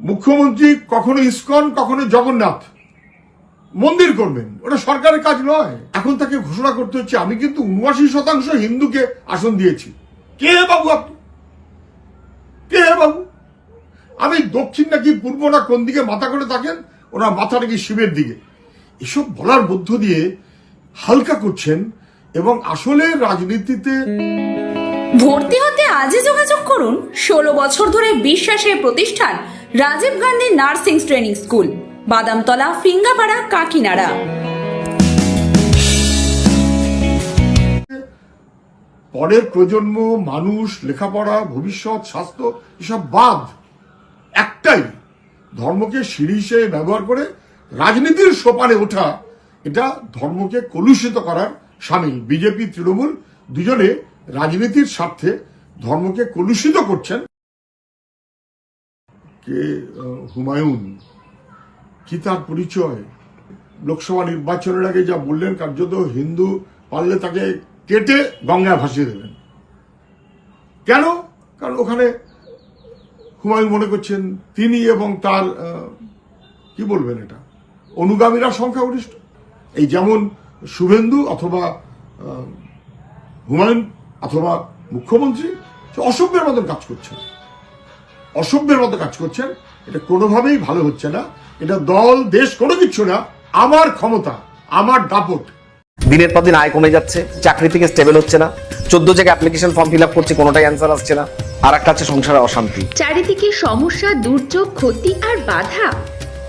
মুখ্যমন্ত্রী কখনো ইসকন, কখনো জগন্নাথ। মন্দির করবেন, ওটা সরকারের কাজ নয়। এখন তাকে ঘোষণা করতে হচ্ছে, আমি কিন্তু উনআশি শতাংশ হিন্দুকে আসন দিয়েছি। কে বাবু আপনি? কে বাবু? আমি দক্ষিণ নাকি পূর্ব না কোন দিকে মাথা করে থাকেন ওনার মাথা নাকি শিবের দিকে। এসব বলার মধ্য দিয়ে হালকা করছেন এবং আসলে রাজনীতিতে ভর্তি হতে আজই যোগাযোগ করুন, ষোলো বছর ধরে বিশ্বাসের প্রতিষ্ঠান Rajiv Gandhi nursing training school, Badamtala, Fingapara, Kakinara. পরের প্রজন্ম, মানুষ, লেখাপড়া, ভবিষ্যৎ, স্বাস্থ্য, এসব বাদ। একটাই, ধর্মকে সিঁড়ি হিসেবে ব্যবহার করে রাজনীতির সোপানে ওঠা, এটা ধর্মকে কলুষিত করার সামিল। বিজেপি, তৃণমূল দুজনে রাজনীতির স্বার্থে ধর্মকে কলুষিত করছেন। কে হুমায়ুন? কি তার পরিচয়? লোকসভা নির্বাচনের আগে যা বললেন, কার্যত হিন্দু পারলে তাকে কেটে গঙ্গায় ভাসিয়ে দেবেন। কেন? কারণ ওখানে হুমায়ুন মনে করছেন তিনি এবং তার কি বলবেন এটা? অনুগামীরা সংখ্যাগরিষ্ঠ। এই যেমন শুভেন্দু অথবা হুমায়ুন অথবা মুখ্যমন্ত্রী অসভ্যের মতন কাজ করছেন। অসভ্যের মতো কাজ করছেন। এটা কোনোভাবেই ভালো হচ্ছে না। এটা দল দেশ কোনো কিছু না। আমার ক্ষমতা আমার দাপট। দিনের পর দিন আয় কমে যাচ্ছে চাকরি থেকে স্টেবল হচ্ছে না। চোদ্দ জায়গায় অ্যাপ্লিকেশন ফর্ম ফিল আপ করছে কোনোটাই অ্যান্সার আসছে না। আর একটা হচ্ছে সংসারে অশান্তি। চারিদিকে সমস্যা দুর্যোগ ক্ষতি আর বাধা।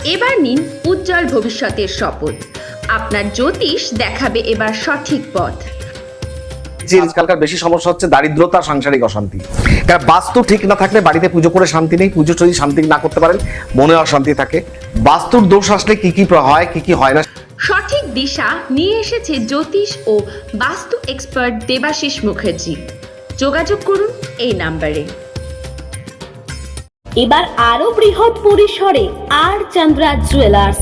এবার নিন উজ্জ্বল ভবিষ্যতের শপথ। আপনার জ্যোতিষ দেখাবে এবার সঠিক পথ। যে আজকালকার বেশি সমস্যা হচ্ছে দারিদ্রতা সাংসারিক অশান্তি। কারণ বাস্তু ঠিক না থাকলে বাড়িতে পুজো করে শান্তি নেই পুজো যদি শান্তি না করতে পারেন মনে অশান্তি থাকে। বাস্তুর দোষ আসলে কি কি হয় কি কি হয় না? সঠিক দিশা নিয়ে এসেছে জ্যোতিষ ও বাস্তু এক্সপার্ট দেবাশিস মুখার্জি। যোগাযোগ করুন এই নাম্বারে। এবার আরও বৃহৎ পরিসরে R Chandra jewellers.